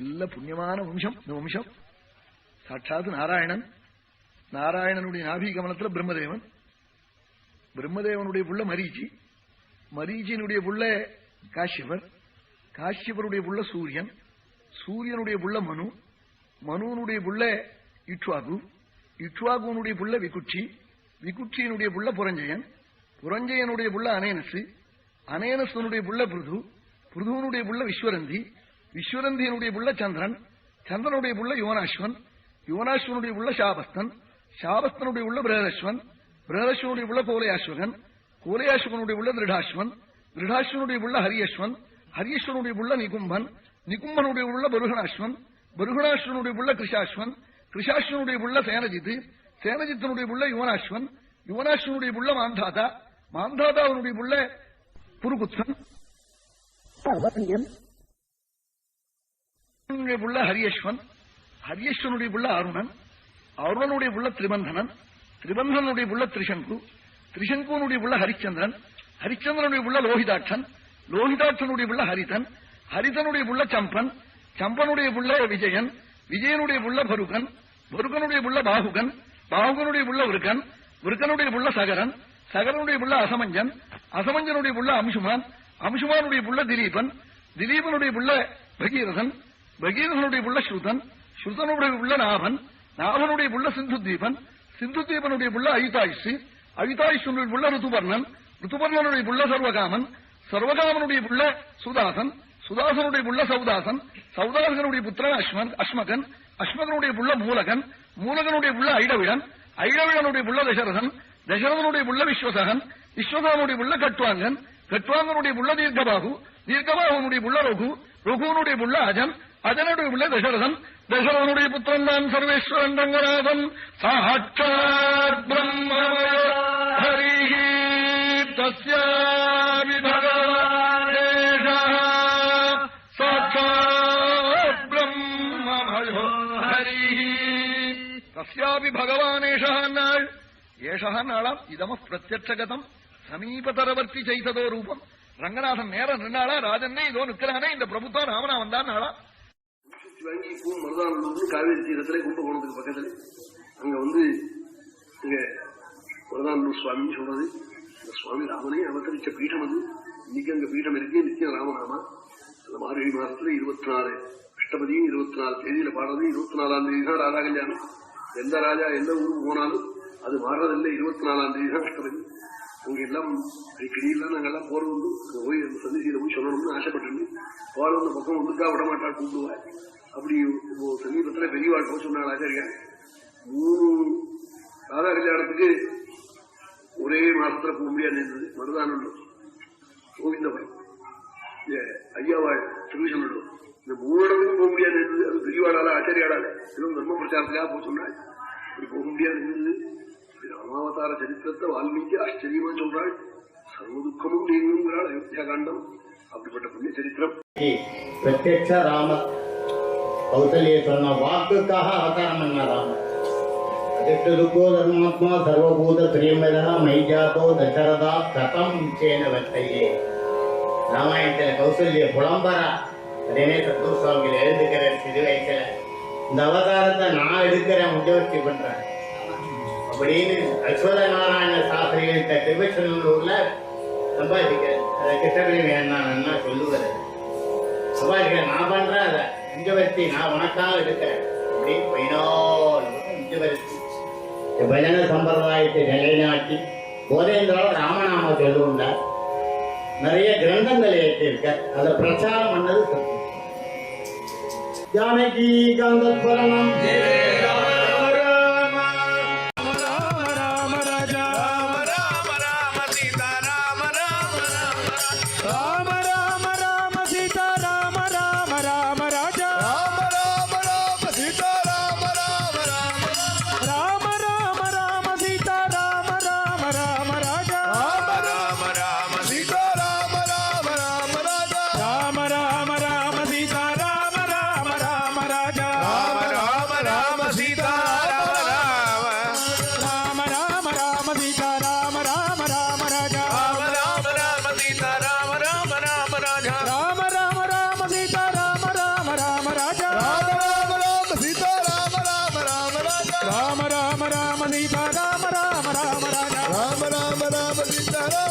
நல்ல புண்ணியமான வம்சம். இந்த வம்சம். சாட்சாத் நாராயணன். நாராயணனுடைய நாபி கமலத்துல பிரம்மதேவன். பிரம்மதேவனுடைய புள்ள மரீச்சி. மரீச்சியினுடைய புள்ள காஷ்யபர். காஷ்யபருடைய புள்ள சூரியன். சூரியனுடைய புள்ள மனு. மனுவனுடைய புள்ள இட்வாகு. இட்வாகுனுடைய புள்ள விகுச்சி விகுச்சியினுடைய புள்ள புரஞ்சயன். புரஞ்சயனுடைய புள்ள அனேனசு. அனேனசனுடைய புள்ள பிருது. பிருதுவனுடைய புள்ள விஸ்வரந்தி. விஸ்வரந்தியனுடைய புள்ள சந்திரன் சந்திரனுடைய புள்ள யுவனாஸ்வன் யுவனாஸ்வனுடைய உள்ள சாபஸ்தன் சாபஸ்தனுடைய உள்ள பிரகதஸ்வன் பிரகதஸ்வனுடைய உள்ள கோலையாஸ்வகன் கோலையாஸ்வகனுடைய உள்ள திருடாஸ்வன் திருடாஸ்வனுடைய உள்ள ஹரியஸ்வன் ஹரியஸ்வனுடைய உள்ள நிகும்பன் நிகும்பனுடைய உள்ள பருகணாஸ்வன் பருகணாஸ்வனுடைய உள்ள கிருஷாஸ்வன் கிருஷாஸ்வனுடைய உள்ள சேனஜித் சேனஜித்தனுடைய உள்ள யுவனாஸ்வன் யுவனாஸ்வனுடைய உள்ள மாந்தாதா மாந்தாதாவனுடைய உள்ள புருகுத்தன் புள்ள ஹரியஸ்வன் ஹரியஸ்வனுடைய புள்ள அருணன் அருணனுடைய புள்ள திரிபந்தனன் திரிபந்தனுடைய புள்ள திரிசங்கு திரிசங்குனுடைய புள்ள ஹரிச்சந்திரன் ஹரிச்சந்திரனுடைய புள்ள லோகிதாட்சன் லோகிதாட்சனுடைய புள்ள ஹரிதன் ஹரிதனுடைய புள்ள சம்பன் சம்பனுடைய புள்ள விஜயன் விஜயனுடைய புள்ள பருகன் பருகனுடைய புள்ள பாகுகன் பாகுகனுடைய புள்ள விருகன் விருகனுடைய புள்ள சகரன் சகரனுடைய புள்ள அசமஞ்சன் அசமஞ்சனுடைய புள்ள அம்சுமான் அம்சுமானுடைய புள்ள திலீபன் திலீபனுடைய புள்ள பகீரதன் பகீரனுடைய உள்ள ஸ்ருதன் ஸ்ருதனுடைய உள்ள நாபன் நாபனுடைய உள்ள சிந்து தீபன் சிந்து தீபனுடைய உள்ள அயுதாயுஷு அயுதாயுஷனுடைய உள்ள ருதுபர்ணன் ருதுபர்ணனுடைய உள்ள சர்வகாமன் சர்வகாமனுடைய உள்ள சுதாசன் சுதாசனுடைய உள்ள சௌதாசன் சௌதாசனுடைய புத்திரன் அஸ்மன் அஸ்மகன் அஸ்மகனுடைய உள்ள மூலகன் மூலகனுடைய உள்ள ஐடவிழன் ஐடவிழனுடைய உள்ள தசரதன் தசரதனுடைய உள்ள விஸ்வசகன் விஸ்வசகனுடைய உள்ள கட்வாங்கன் கட்வாங்கனுடைய உள்ள தீர்க்கபாகு தீர்க்கபாகுனுடைய உள்ள ரகு ரகுனுடைய உள்ள அஜன் அஜனுடைய உள்ள தசரதன். தசரதனுடைய புத்திரன் தான் சர்வேஸ்வரன் ரங்கநாதன். சாட்சாத் பிரம்மமய ஹரிஹி தஸ்யாமி பகவானேஷः சாட்சாத் பிரம்மமயோ ஹரிஹி தஸ்யாபி பகவானேஷः நாள். ஏஷா நாளாம் இதம பிரத்யட்சகதம். சமீபதரவர்த்தி செய்ததோ ரூபம். ரங்கநாதன் நேரம் நின்னாளா? ராஜன்னே இதோ நிக்கிறானே இந்த பிரபுத்தான் ராமனா வந்தான் நாளா? வாங்கி பூ மருதானூர்னு காவேரி தீரத்துல கும்பகோணத்துக்கு பக்கத்துல. அங்க வந்து இங்க மருதானூர் சுவாமின்னு சொல்றது. இந்த சுவாமி ராமனே அவதரிச்ச பீடம் அது. இன்னைக்கு அங்க பீடம் இருக்கு. நித்தியம் ராமநாமா. அந்த மார்கழி மாசத்துல இருபத்தி நாலு அஷ்டபதியும் இருபத்தி நாலு தேதியில பாடுறது. இருபத்தி நாலாம் தேதி தான் ராஜா கல்யாணம். எந்த ராஜா எந்த ஊருக்கு போனாலும் அது மாறுறதில்லை இருபத்தி நாலாம் தேதி தான் அஷ்டபதி. அங்க எல்லாம் அடிக்கடி எல்லாம் நாங்கெல்லாம் போறது உண்டு போய் அந்த சந்திசியில போய் சொல்லணும்னு ஆசைப்பட்டிருந்தேன் போற அந்த பக்கம் ஒன்றுக்கா விட மாட்டா கூப்பிடுவா. அப்படி சமீபத்துல பெரியவாள் போக சொன்னாள் ஆச்சாரியா மூணு ராதா கல்யாணத்துக்கு ஒரே மாசத்துல போக முடியாது இருந்தது. கோவிந்தபாய் கோவிந்தபுரம். ஐயாவாள் திருவிசநல்லூர் இந்த மூணு இடத்துக்கும் போக முடியாது இருந்தது. அது பெரியவாளால ஆச்சாரியாளால. இதுவும் தர்ம பிரச்சாரத்துக்காக போக சொன்னாள் இப்படி போக முடியாது இருந்தது. ராமாவதார சரித்திரத்தை வால்மீகி ஆச்சரியமா சொல்றாள் சர்வ துக்கமும் நீங்குங்கிறாள் அயோத்தியா காண்டம் அப்படிப்பட்ட புண்ணிய சரித்திரம் பிரத்யட்ச ராம கௌசல்ய சொன்ன வாக்குக்காக அவதாரம் பண்ண ராமர் அதிர்ஷ்டதுக்கோ தர்மாத்மா சர்வபூத பிரியமதா மைஜாத்தோ தசரதா கதம் சேன வத்தையே ராமாயணத்துல கௌசல்ய புலம்பரா அதே சத்தூர் சுவாமிகள் எழுந்துக்கிற சிறு வயசுல இந்த அவதாரத்தை நான் எடுக்கிறேன் முஜவர்த்தி பண்றேன் அப்படின்னு அஸ்வத நாராயண சாஸ்திரிகிட்ட திருவச்சனூர்ல சம்பாதிக்கிறேன் அதை கிருஷ்ணகிரி அண்ணா சொல்லுவது சம்பாதிக்க நான் பண்றேன் அதை. இஞ்சவர்த்தி நான் உனக்காக இருக்கிறேன் அப்படின்னு பைனால் இஞ்சவர்த்தி பஜன சம்பிரதாயத்தை நிலைநாட்டி போதேந்திரால் ராமநாம சொல்லுண்டார் நிறைய கிரந்தங்கள் ஏற்றிருக்க அதை பிரச்சாரம் பண்ணது சத்தியம். ஜானகி கந்தஸ்வரணம். samba de tarô.